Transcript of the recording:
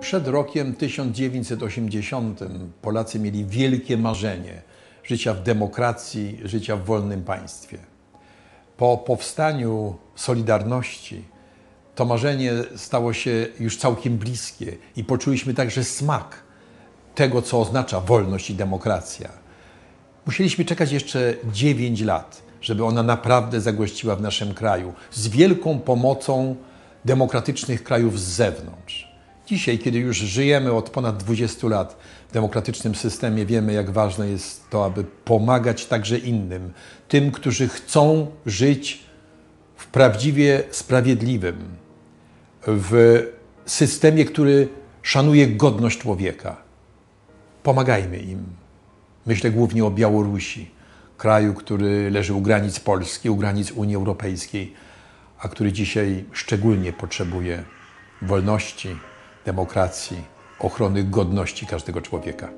Przed rokiem 1980 Polacy mieli wielkie marzenie życia w demokracji, życia w wolnym państwie. Po powstaniu Solidarności to marzenie stało się już całkiem bliskie i poczuliśmy także smak tego, co oznacza wolność i demokracja. Musieliśmy czekać jeszcze 9 lat, żeby ona naprawdę zagościła w naszym kraju, z wielką pomocą demokratycznych krajów z zewnątrz. Dzisiaj, kiedy już żyjemy od ponad 20 lat w demokratycznym systemie, wiemy, jak ważne jest to, aby pomagać także innym, tym, którzy chcą żyć w prawdziwie sprawiedliwym, w systemie, który szanuje godność człowieka. Pomagajmy im. Myślę głównie o Białorusi, kraju, który leży u granic Polski, u granic Unii Europejskiej, a który dzisiaj szczególnie potrzebuje wolności, demokracji, ochrony godności każdego człowieka.